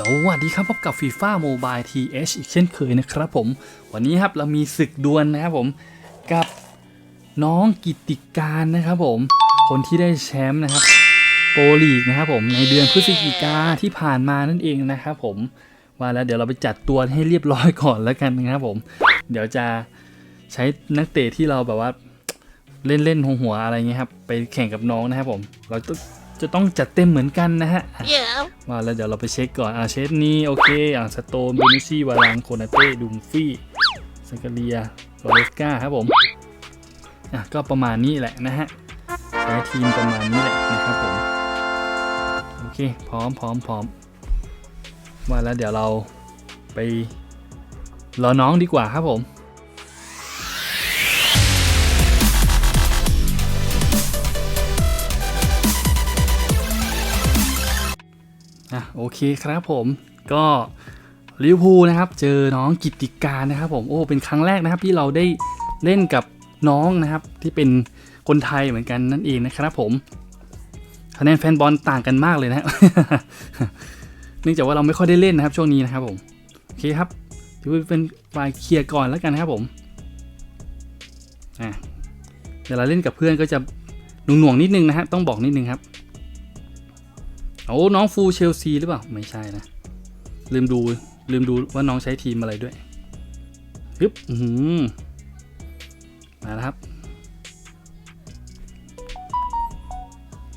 สวัสดีครับพบกับฟีฟ่าโมบายทีเอชอีกเช่นเคยนะครับผม วันนี้ครับเรามีศึกดวลนะครับผมกับน้องกิติการนะครับผม คนที่ได้แชมป์นะครับโปรลีกนะครับผมในเดือนพฤศจิกาที่ผ่านมานั่นเองนะครับผมว่าแล้วเดี๋ยวเราไปจัดตัวให้เรียบร้อยก่อนแล้วกันนะครับผม เดี๋ยวจะใช้นักเตะที่เราแบบว่าเล่นเล่นหัวหัวอะไรเงี้ยครับไปแข่งกับน้องนะครับผม เรา จะจะต้องจัดเต็มเหมือนกันนะฮะ Yeah. ว่าแล้วเดี๋ยวเราไปเช็คก่อนอ่าเช็คนี้โอเคอ่าสโตนบูนิซี่วารังโคนาเต้ดุมฟี่สกาเลียโรเลสกาครับผมอะก็ประมาณนี้แหละนะฮะใช้ทีมประมาณนี้แหละนะครับผมโอเคพร้อมพร้อมพร้อมว่าแล้วเดี๋ยวเราไปรอน้องดีกว่าครับผม อะโอเคครับผมก็ลิเวอร์พูลนะครับ เจอน้องกิติการนะครับผมโอ้เป็นครั้งแรกนะครับที่เราได้เล่นกับน้องนะครับ ที่เป็นคนไทยเหมือนกันนั่นเองนะครับผมคะแนนแฟนบอลต่างกันมากเลยนะเนื่องจากว่าเราไม่ค่อยได้เล่นนะครับช่วงนี้นะครับผมโอเคครับถือว่าเป็นฝ่ายเคลียร์ก่อนแล้วกันนะครับผมอะเวลาเล่นกับเพื่อนก็จะหน่วงๆนิดนึงนะฮะต้องบอกนิดนึงครับ โอ้น้องฟูเชลซีหรือเปล่า ไม่ใช่นะ ลืมดู ลืมดูว่าน้องใช้ทีมอะไรด้วยฮึบอือหือมาแล้วครับ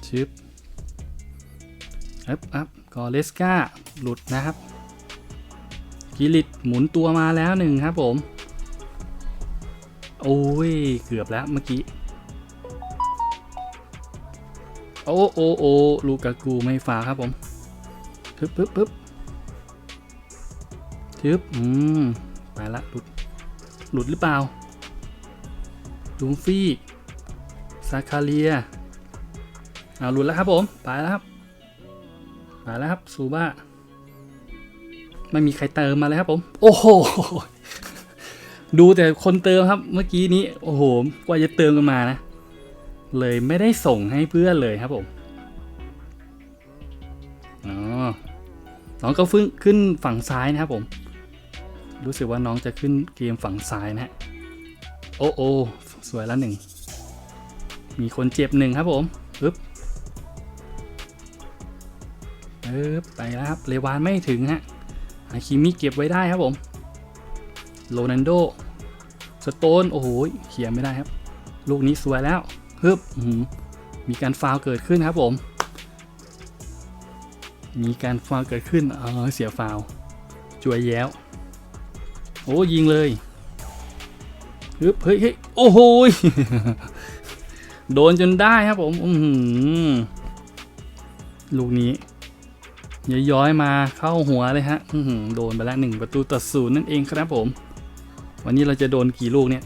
ชึบอัพอัพกอเลสกาหลุดนะครับ กิลิตหมุนตัวมาแล้วหนึ่งครับผม โอ้ย เกือบแล้วเมื่อกี้ โอ้โอ้โอ้ลูกากูไม่ฟาครับผมปึ๊บปึ๊บปึ๊บทึบอืมไปละหลุด หลุดหรือเปล่าดูฟี่ซาคาเลียเอาหลุดแล้วครับผม ไปแล้วครับ ไปแล้วครับซูบ้าไม่มีใครเติมมาเลยครับผม โอ้โห ดูแต่คนเติมครับ เมื่อกี้นี้ โอ้โห กว่าจะเติมกันมานะ เลยไม่ได้ส่งให้เพื่อนเลยครับผมอ๋อน้องก็ฟึ่งขึ้นฝั่งซ้ายนะครับผม รู้สึกว่าน้องจะขึ้นเกมฝั่งซ้ายนะฮะโอ้โอสวยล้วหนึ่ง มีคนเจ็บหนึ่งครับผมปึ๊บปึ๊บไปแล้วครับ เลวานไม่ถึงฮะอาคิมิเก็บไว้ได้ครับผม โรนันโด สโตน โอ้โหเขียไม่ได้ครับ ลูกนี้สวยแล้ว ฮึบมีการฟาวเกิดขึ้นครับผม มีการฟาวเกิดขึ้นเออเสียฟาวจวยแย้ว โอ้ยิงเลยฮึบเฮ้ยเฮ้ยโอ้โหโดนจนได้ครับผมอืลูกนี้ย้อยมาเข้าหัวเลยฮะอืโดนไปแล้วหนึ่งประตูต่อศูนย์นั่นเองครับผม วันนี้เราจะโดนกี่ลูกเนี่ย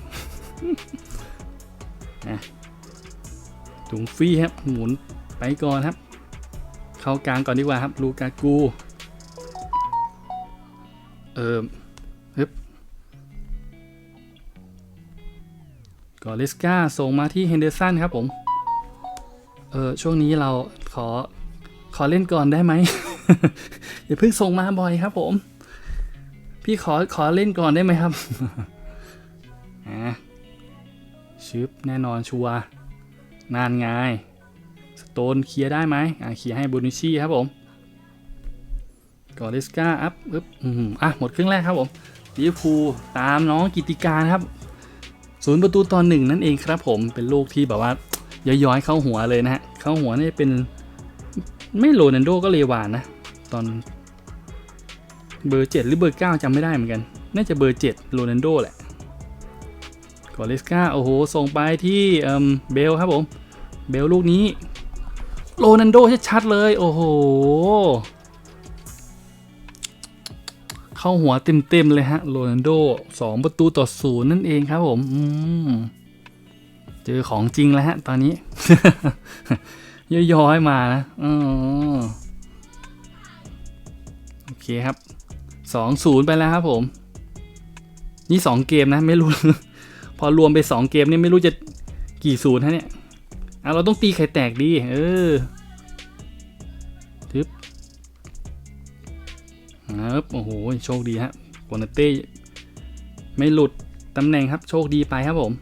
ถุงฟรีครับ หมุนไปก่อนครับ เข้ากลางก่อนดีกว่าครับ ลูกากู เอิมฮึบกอเลสกาส่งมาที่เฮนเดอร์สันครับผม เออช่วงนี้เราขอขอเล่นก่อนได้ไหม อย่าเพิ่งส่งมาบ่อยครับผม พี่ขอขอเล่นก่อนได้ไหมครับอะชึบแน่นอนชัวร์ นานไงสโตนเคลียร์ได้ไหมอะเคลียร์ให้บูนิชี่ครับผมกอริสกาอัพอึ๊บอืมอะ หมดครึ่งแรกครับผมลิเวอร์พูลตามน้องกิติการครับศูนย์ประตูตอนหนึ่งนั่นเองครับผมเป็นลูกที่แบบว่าย้อยๆเข้าหัวเลยนะฮะ เข้าหัวนี่เป็นไม่โรนันโดก็เลวานนะ ตอนเบอร์เจ็ดหรือเบอร์เก้าจำไม่ได้เหมือนกัน น่าจะเบอร์เจ็ดโรนันโดแหละ กอเลสกาโอ้โห ส่งไปที่เบลครับผม เบลลูกนี้ โรนันโดชัดๆเลย โอ้โห เข้าหัวเต็มๆเลยฮะ โรนันโดสองประตูต่อศูนย์นั่นเองครับผมอืมเจอของจริงแล้วฮะ ตอนนี้ย้อยๆมานะอ๋อโอเคครับสองศูนย์ไปแล้วครับผม นี่สองเกมนะ ไม่รู้ พอรวมไปสองเกมนี่ไม่รู้จะกี่ศูนย์ฮะเนี่ยอะเราต้องตีไข่แตกดี เออทึบครับโอ้โห โชคดีฮะโกนาเต้ไม่หลุดตำแหน่งครับ โชคดีไปครับผม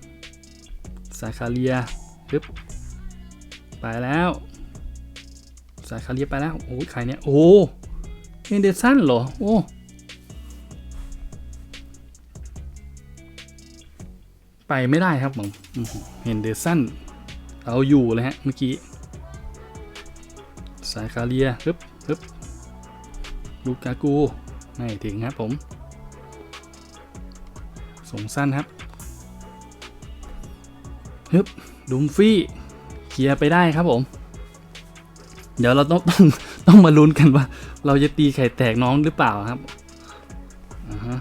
ซาคาเรียปึ๊บไปแล้วซาคาเรียไปแล้ว โอ้ยใครเนี่ย โอ้เฮนเดอร์สันเหรอ โอ้ ไปไม่ได้ครับผมเฮนเดอร์สันเอาอยู่เลยฮะเมื่อกี้ซายคาเรียปึ๊บปึ๊บลูกากู ไม่ถึงครับผม ส่งสั้นครับฮึบดุมฟี่เคลียร์ไปได้ครับผม เดี๋ยวเราต้องต้องต้องมาลุ้นกันว่า เราจะตีไข่แตกน้องหรือเปล่าครับอ่าฮะ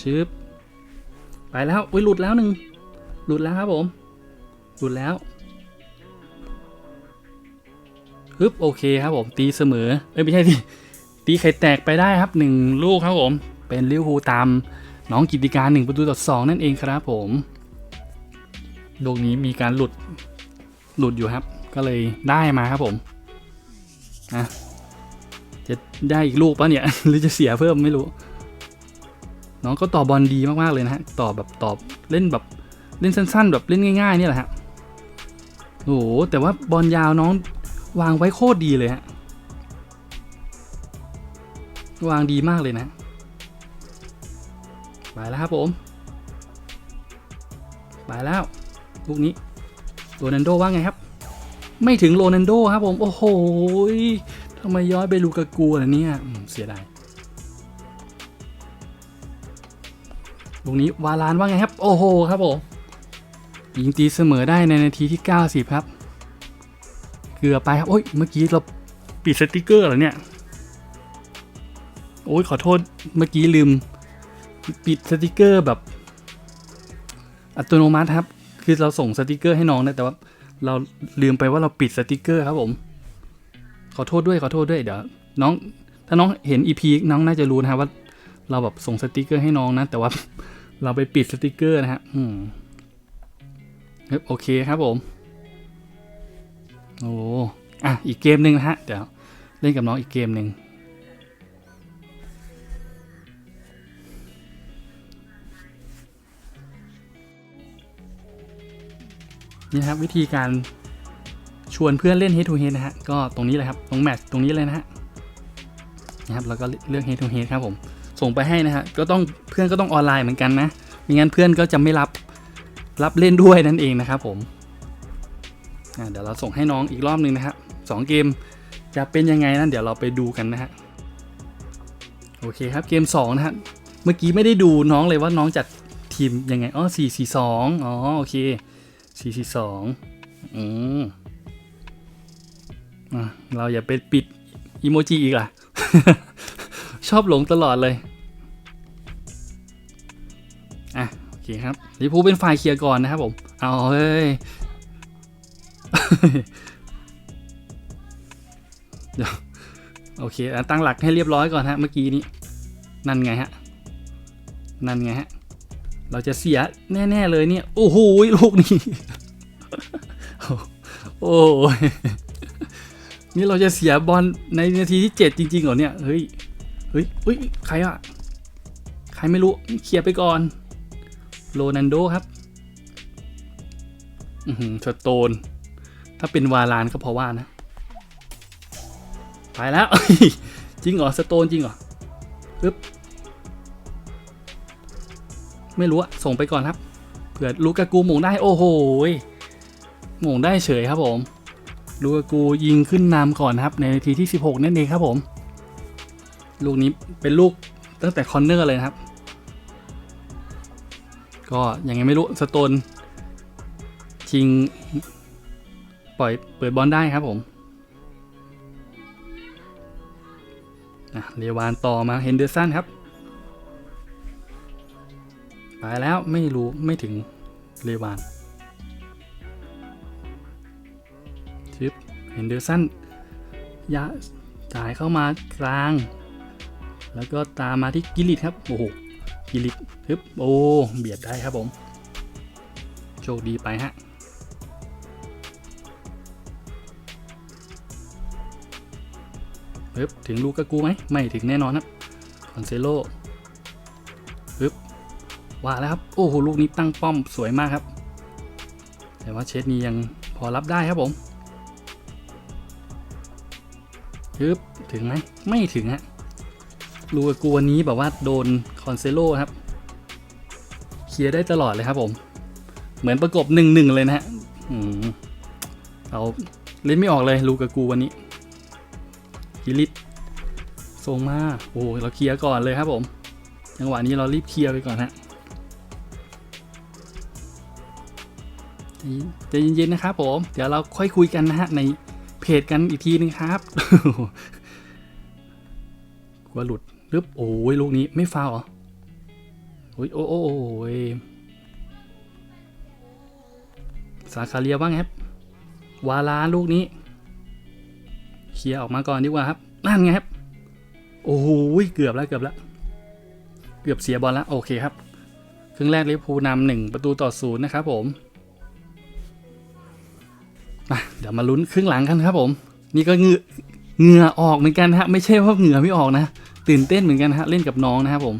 ชึบ ไปแล้วอุ้ยหลุดแล้วหนึ่งหลุดแล้วครับผม หลุดแล้วฮึบโอเคครับผมตีเสมอเอ้ยไม่ใช่ดิตีไข่แตกไปได้ครับหนึ่งลูกครับผม เป็นลิเวอร์พูลตามน้องกิติการหนึ่งประตูต่อสองนั่นเองครับผมลูกนี้มีการหลุดหลุดอยู่ครับ ก็เลยได้มาครับผมนะจะได้อีกลูกปะเนี่ยหรือจะเสียเพิ่มไม่รู้ น้องก็ต่อบอลดีมากๆเลยนะฮะต่อแบบตอบเล่นแบบเล่นสั้น ๆ แบบเล่นง่าย ๆ นี่แหละฮะโอ้โหแต่ว่าบอลยาวน้องวางไว้โคตรดีเลยฮะวางดีมากเลยนะไปแล้วครับผมไปแล้วลูกนี้โรนันโดว่าไงครับ ไม่ถึงโรนันโดครับผม โอ้โหทำไมย้อยไปลูกากูล่ะเนี่ยเสียดาย ลูกนี้วาลานว่าไงครับ โอ้โหครับผมยิงตีเสมอได้ในนาทีที่ 90 ครับ เกือบไปครับ โอ้ยเมื่อกี้เราปิดสติกเกอร์เหรอเนี่ย โอ้ยขอโทษเมื่อกี้ลืม ปิดสติกเกอร์แบบ อัตโนมัติครับ คือเราส่งสติกเกอร์ให้น้องนะแต่ว่าเราลืมไปว่าเราปิดสติกเกอร์ครับผม ขอโทษด้วยขอโทษด้วยเดี๋ยวน้อง ถ้าน้องเห็นอีพีน้องน่าจะรู้นะครับว่าเราแบบส่งสติกเกอร์ให้น้องนะแต่ว่า เราไปปิดสติกเกอร์นะฮะอืมเฮ้ยโอเคครับผม โอ้อะ อีกเกมหนึ่งนะฮะ เดี๋ยว เล่นกับน้องอีกเกมหนึ่งนี่ครับวิธีการชวนเพื่อนเล่น head to head นะฮะ ก็ตรงนี้เลยครับ ตรงแมตช์ตรงนี้เลยนะฮะนะครับแล้วก็เลือก head to head ครับผม ส่งไปให้นะฮะก็ต้องเพื่อนก็ต้องออนไลน์เหมือนกันนะไม่งั้นเพื่อนก็จะไม่รับรับเล่นด้วยนั่นเองนะครับผมเดี๋ยวเราส่งให้น้องอีกรอบหนึ่งนะครับสองเกมจะเป็นยังไงนั้นเดี๋ยวเราไปดูกันนะฮะโอเคครับเกม2นะฮะเมื่อกี้ไม่ได้ดูน้องเลยว่าน้องจัดทีมยังไงอ๋อสี่สี่สองอ๋อโอเคสี่สี่สองอืมอะเราอย่าไปปิดอีโมจิอีกล่ะ ชอบหลงตลอดเลย คครับลิพูเป็นฝ่ายเคลียร์ก่อนนะครับผม เอาเฮ้ยเดี๋ยวโอเคตั้งหลักให้เรียบร้อยก่อนฮะเมื่อกี้นี้ นั่นไงฮะ นั่นไงฮะ เราจะเสียแน่ๆเลยเนี่ย โอ้โหลูกนี้ โอ้ยนี่เราจะเสียบอลในนาทีที่เจ็ดจริงๆเหรอเนี่ย เฮ้ย เฮ้ยเฮ้ย ใครอะใครไม่รู้ เคลียร์ไปก่อน โรนันโดครับอือหือสโตน ถ้าเป็นวาลานก็เพราะว่านะ ไปแล้ว จริงเหรอ สโตนจริงเหรอปึ๊บ ไม่รู้อะส่งไปก่อนครับ เผื่อลูกากูหม่งได้ โอ้โหหม่งได้เฉยครับผมลูกากูยิงขึ้นนำก่อนครับ ในนาทีที่ 16 นั่นเองครับผม ลูกนี้เป็นลูกตั้งแต่คอนเนอร์เลยนะครับ ก็ยังไงไม่รู้สโตนชิง ปล่อยเปิดบอลได้ครับผมอะเวานต่อมาเฮนเดอร์สันครับไปแล้วไม่รู้ไม่ถึงเรวานชิปเฮนเดอร์สันยะจ่ายเข้ามากลาง แล้วก็ตามมาที่กิลิตครับ โอ้โห กิลิตฮึบโอ้ เบียดได้ครับผม โชคดีไปฮะไปปึ๊บถึงลูกกากูไหม ไม่ถึงแน่นอนครับคอนเซโลปึ๊บว่าแล้วครับ โอ้โห ลูกนี้ตั้งป้อมสวยมากครับ แต่ว่าเชดนี้ยังพอรับได้ครับผมปึ๊บถึงไหมไม่ถึงฮะ ลูกกากูวันนี้แบบว่าโดนคอนเซโลครับเคลียร์ได้ตลอดเลยครับผม เหมือนประกบหนึ่งหนึ่งเลยนะฮะเราเล่นไม่ออกเลยลูกกากูวันนี้กิลิตส่งมาโอ้เราเคลียร์ก่อนเลยครับผมจังหวะนี้เรารีบเคลียร์ไปก่อนฮะใจเย็นๆนะครับผม เดี๋ยวเราค่อยคุยกันนะฮะ ในเพจกันอีกทีนึงครับกลัวหลุด รึบโอ้ยลูกนี้ไม่ฟาวเหรอโอ้ยโอ้โอ้โอ้ยสาคาเรียบ้างครับ วาลาลูกนี้ เคลียร์ออกมาก่อนดีกว่าครับ นั่นไงครับ โอ้โหเกือบแล้วเกือบแล้ว เกือบเสียบอลแล้ว โอเคครับ ครึ่งแรกลิเวอร์พูลนำหนึ่งประตูต่อศูนย์นะครับผมมาเดี๋ยวมาลุ้นครึ่งหลังกันครับผม นี่ก็เหงือเหงื่อออกเหมือนกันฮะ ไม่ใช่ว่าเหงื่อไม่ออกนะ ตื่นเต้นเหมือนกันฮะเล่นกับน้องนะครับผม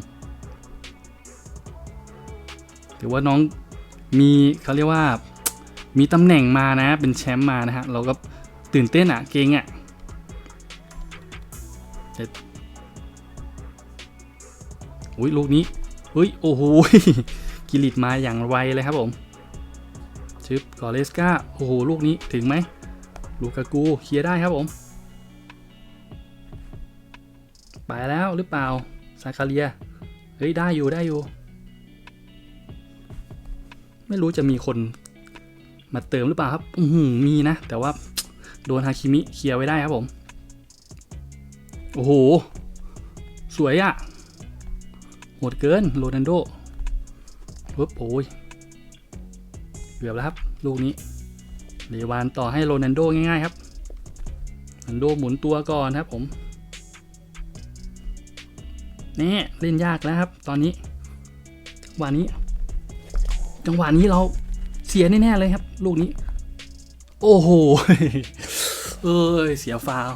ถือว่าน้องมีเขาเรียกว่ามีตำแหน่งมานะเป็นแชมป์มานะฮะเราก็ตื่นเต้นอะเก่งอะแต่อุ้ยลูกนี้เฮ้ยโอ้โหกิริตมาอย่างไวเลยครับผมชึบกอเลสกาโอ้โหลูกนี้ถึงไหมลูกากูเคลียร์ได้ครับผม ไปแล้วหรือเปล่าซาคาเรีย เฮ้ย ได้อยู่ได้อยู่ ไม่รู้จะมีคนมาเติมหรือเปล่าครับ อือหือมีนะ แต่ว่าโดนฮาคิมิเคลียร์ไว้ได้ครับผม โอ้โห สวยอะโหดเกินโรนันโดปุ๊บโอ้ยเกือบแล้วครับ ลูกนี้เลวานต่อให้โรนันโดง่ายๆครับโรนันโดหมุนตัวก่อนครับผม นี่เล่นยากแล้วครับ ตอนนี้จังหวะนี้ จังหวะนี้เราเสียแน่ๆเลยครับ ลูกนี้ โอ้โหเอ้ยเสียฟาว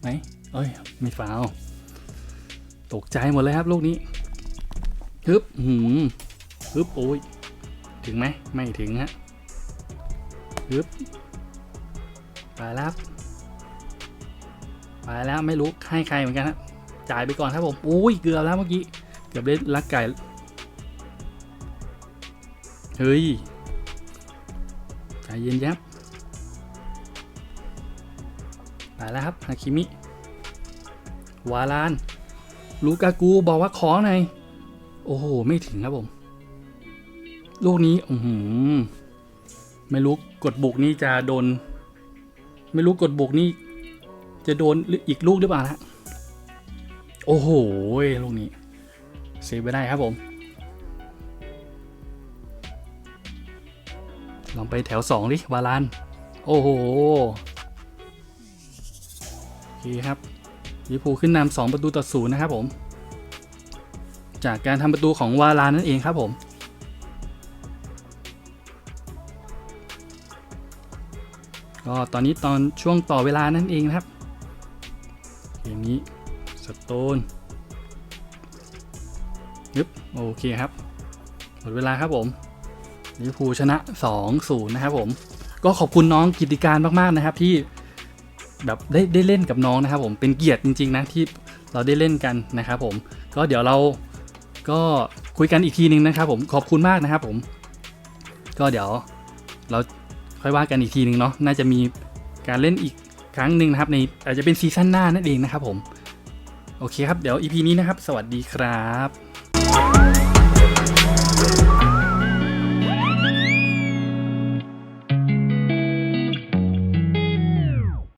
ไหมเอ้ยม่ฟาวตกใจหมดเลยครับ ลูกนี้ฮึบหืมฮึบโอ้ยถึงไหมไม่ถึงฮะฮึบไปแล้วไปแล้วไม่รู้ให้ใครเหมือนกันฮะ จ่ายไปก่อนครับผมโอ้ยเกือบแล้วเมื่อกี้เกือบได้ลักไก่เฮ้ยใจเย็นยับไปแล้วครับฮาคิมิ วาลาน ลูกากูบอกว่าขอหน่อยโอ้โห ไม่ถึงครับผม ลูกนี้อือหือไม่รู้กดบุกนี่จะโดน ไม่รู้กดบุกนี่ จะโดนอีกลูกหรือเปล่านะ โอ้โหลูกนี้เซฟไปได้ครับผม ลองไปแถวสองดิวาลาน โอ้โห โอเคครับลิเวอร์พูขึ้นนำสองประตูต่อศูนย์นะครับผม จากการทำประตูของวาลานนั่นเองครับผมก็ตอนนี้ตอนช่วงต่อเวลานั่นเองนะครับ ตูนยึบโอเคครับ หมดเวลาครับผมลิเวอร์พูลชนะ2-0นะครับผม ก็ขอบคุณน้องกิติการมากๆนะครับที่แบบได้ได้เล่นกับน้องนะครับผมเป็นเกียรติจริง ๆ นะที่เราได้เล่นกันนะครับผม ก็เดี๋ยวเราก็คุยกันอีกทีนึงนะครับผมขอบคุณมากนะครับผม ก็เดี๋ยวเราค่อยว่ากันอีกทีนึงเนาะน่าจะมีการเล่นอีกครั้งหนึ่งนะครับในอาจจะเป็นซีซั่นหน้านั่นเองนะครับผม โอเคครับ เดี๋ยว EP นี้นะครับ สวัสดีครับ